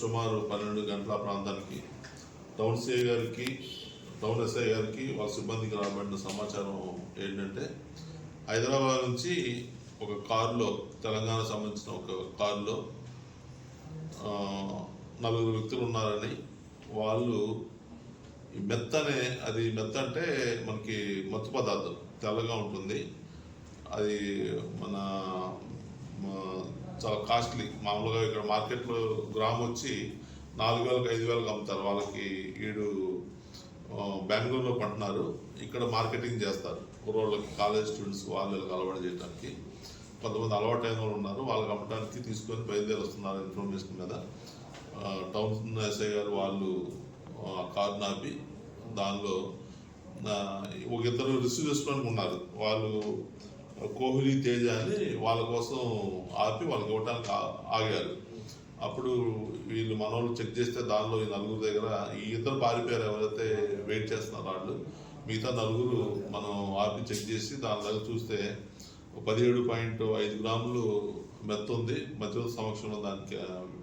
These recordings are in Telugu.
సుమారు పన్నెండు గంటల ప్రాంతానికి. టౌన్ సిఐ గారికి టౌన్ ఎస్ఐ గారికి వాళ్ళ సిబ్బందికి రాబడిన సమాచారం ఏంటంటే హైదరాబాద్ నుంచి ఒక కారులో తెలంగాణ సంబంధించిన ఒక కారులో నలుగురు వ్యక్తులు ఉన్నారని వాళ్ళు ఈ మెత్త అనే అది మెత్త అంటే మనకి మత్తు పదార్థం తెల్లగా ఉంటుంది. అది మన చాలా కాస్ట్లీ. మామూలుగా ఇక్కడ మార్కెట్లో గ్రామ్ వచ్చి నాలుగు వేలకు ఐదు వేలకు అమ్ముతారు. వాళ్ళకి వీడు బెంగళూరులో పంటున్నారు ఇక్కడ మార్కెటింగ్ చేస్తారు. కుర్రోళ్ళకి కాలేజ్ స్టూడెంట్స్ వాళ్ళకి అలవాటు చేయడానికి కొంతమంది అలవాటు అయిన వాళ్ళు ఉన్నారు. వాళ్ళకి అమ్మడానికి తీసుకొని బయలుదేరి వస్తున్నారు ఇన్ఫర్మేషన్ మీద. టౌన్ ఎస్ఐ గారు వాళ్ళు కారు నాపి దానిలో ఒక ఇద్దరు రిసీవ్ చేసుకోవడానికి ఉన్నారు. వాళ్ళు కోహ్లీ తేజ అని వాళ్ళ కోసం ఆపి వాళ్ళకి ఇవ్వడానికి ఆగారు. అప్పుడు వీళ్ళు మనోళ్ళు చెక్ చేస్తే దానిలో ఈ నలుగురు దగ్గర ఈ ఇద్దరు పారిపోయారు. ఎవరైతే వెయిట్ చేస్తున్నారు వాళ్ళు. మిగతా నలుగురు మనం ఆపి చెక్ చేసి దాని దగ్గర చూస్తే పదిహేడు పాయింట్ ఐదు గ్రాములు మెత్త ఉంది. మధ్యవర్తి సమక్షంలో దానికి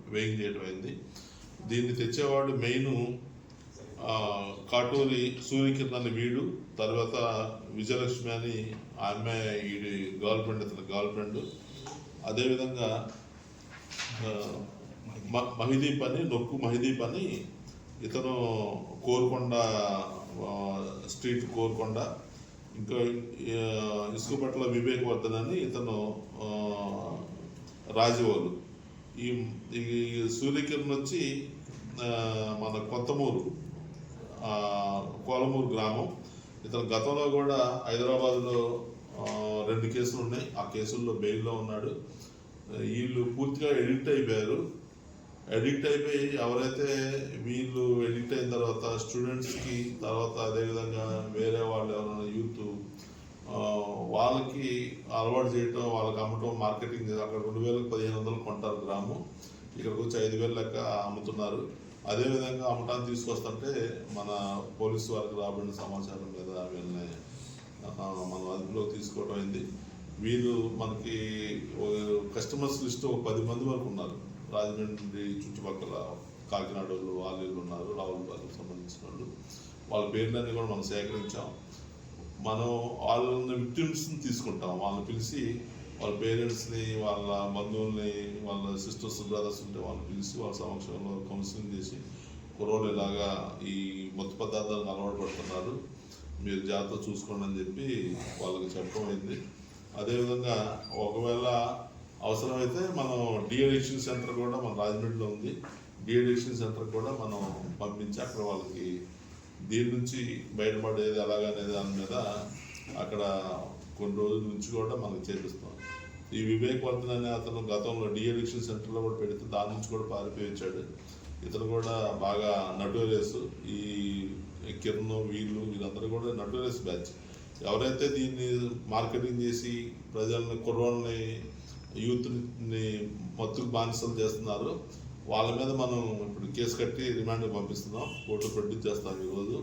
వేయింగ్ చేయడం అయింది. దీన్ని తెచ్చేవాడు మెయిన్ కాటూరి సూర్యకిరణ్ అని వీడు తర్వాత విజయలక్ష్మి అని ఆమె వీడి గర్ల్ ఫ్రెండ్ అతని గర్ల్ ఫ్రెండ్ అదేవిధంగా మహిదీప్ అని నొక్కు మహిదీప్ అని ఇతను కోరుకొండ స్ట్రీట్ కోరుకొండ. ఇంకా ఇసుకపట్ల వివేక్ వర్ధన్ అని ఇతను రాజవోలు. ఈ ఈ సూర్యకిరణ్ వచ్చి మన కొత్తమూరు. కోలమూరు గ్రామం. ఇతను గతంలో కూడా హైదరాబాద్లో రెండు కేసులు ఉన్నాయి. ఆ కేసుల్లో బెయిల్లో ఉన్నాడు. వీళ్ళు పూర్తిగా ఎడిక్ట్ అయిపోయారు. ఎడిక్ట్ అయిపోయి ఎవరైతే వీళ్ళు ఎడిక్ట్ అయిన తర్వాత స్టూడెంట్స్కి తర్వాత అదేవిధంగా వేరే వాళ్ళు ఎవరైనా యూత్ వాళ్ళకి అలవాటు చేయటం వాళ్ళకి అమ్మటం మార్కెటింగ్ అక్కడ రెండు వేలకు పదిహేను వందలు కొంటారు గ్రాము. ఇక్కడికి వచ్చి ఐదు వేలు లెక్క అమ్ముతున్నారు. అదేవిధంగా అమ్మటాన్ని తీసుకొస్తుంటే మన పోలీసు వారికి రాబడిన సమాచారం మీద వీళ్ళని మనం అదుపులోకి తీసుకోవడం అయింది. వీళ్ళు మనకి కస్టమర్స్ లిస్ట్ ఒక పది మంది వరకు ఉన్నారు. రాజమండ్రి చుట్టుపక్కల కాకినాడ వాళ్ళు వాళ్ళు వీళ్ళు ఉన్నారు రావులపాలెం సంబంధించిన వాళ్ళు. వాళ్ళ పేర్లన్నీ కూడా మనం సేకరించాం. మనం వాళ్ళ విక్టిమ్స్ని తీసుకుంటాం. వాళ్ళని పిలిచి వాళ్ళ పేరెంట్స్ని వాళ్ళ బంధువుల్ని వాళ్ళ సిస్టర్స్ బ్రదర్స్ ఉంటే వాళ్ళని పిలిచి వాళ్ళ సమక్షంలో కౌన్సిలింగ్ చేసి కుర్రోళ్ళు ఇలాగా ఈ మత్తు పదార్థాలకు అలవాటు పడుతున్నారు. మీరు జాగ్రత్త చూసుకోండి అని చెప్పి వాళ్ళకి చెప్పడం అయింది. అదేవిధంగా ఒకవేళ అవసరమైతే మనం డిఎడిక్షన్ సెంటర్ కూడా మన రాజమండ్రిలో ఉంది. డిఎడిక్షన్ సెంటర్ కూడా మనం పంపించి అక్కడ వాళ్ళకి దీని నుంచి బయటపడేది ఎలాగనేది దాని మీద అక్కడ కొన్ని రోజుల నుంచి కూడా మనకి చేపిస్తాం ఈ వివేక్ వర్ధన్ అనే అతను గతంలో డిఎడిక్షన్ సెంటర్లో కూడా పెడితే దాని నుంచి కూడా పారిపోయించాడు. ఇతను కూడా బాగా నటోరియస్ ఈ కిరణ్ వీళ్ళు వీళ్ళందరూ కూడా నటోరియస్ బ్యాచ్. ఎవరైతే దీన్ని మార్కెటింగ్ చేసి ప్రజల్ని కుర్రోళ్ళని యూత్ని మత్తుకు బానిసలు చేస్తున్నారో వాళ్ళ మీద మనం ఇప్పుడు కేసు కట్టి రిమాండ్ పంపిస్తున్నాం. కోర్టు ప్రొడ్యూస్ చేస్తాం ఈరోజు.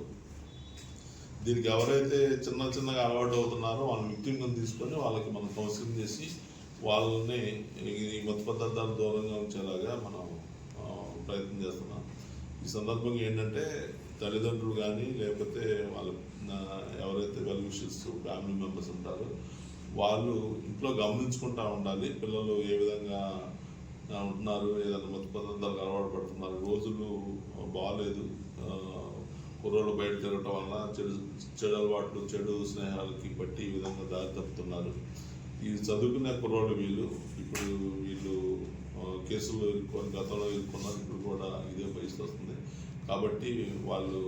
దీనికి ఎవరైతే చిన్న చిన్నగా అలవాటు అవుతున్నారో వాళ్ళని విక్టిమ్గా తీసుకొని వాళ్ళకి మనం కౌన్సిలింగ్ చేసి వాళ్ళని ఈ మత్తు పదార్థాలు దూరంగా ఉంచేలాగా మనం ప్రయత్నం చేస్తున్నాం. ఈ సందర్భంగా ఏంటంటే తల్లిదండ్రులు కానీ లేకపోతే వాళ్ళ ఎవరైతే వెల్ విషెస్ ఫ్యామిలీ మెంబర్స్ ఉంటారో వాళ్ళు ఇంట్లో గమనించుకుంటా ఉండాలి. పిల్లలు ఏ విధంగా ఉంటున్నారు ఏదైనా మత్తు పదార్థాలకు అలవాటు పడుతున్నారు రోజులు బాగాలేదు కుర్రోళ్ళు బయట తిరగటం వల్ల చెడు చెడు అలవాట్లు చెడు స్నేహాలకి పట్టి ఈ విధంగా దారి తప్పుతున్నారు. ఈ చదువుకునే కుర్రాడు వీళ్ళు. ఇప్పుడు వీళ్ళు కేసులు ఇరుక్కొని గతంలో ఇరుక్కున్నారు ఇప్పుడు కూడా ఇదే పరిస్థితి వస్తుంది. కాబట్టి వాళ్ళు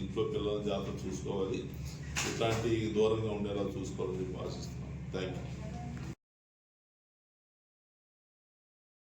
ఇంట్లో పిల్లల జాగ్రత్త చూసుకోవాలి. ఇట్లాంటి దూరంగా ఉండేలా చూసుకోవాలని ఆశిస్తున్నాం. Thank you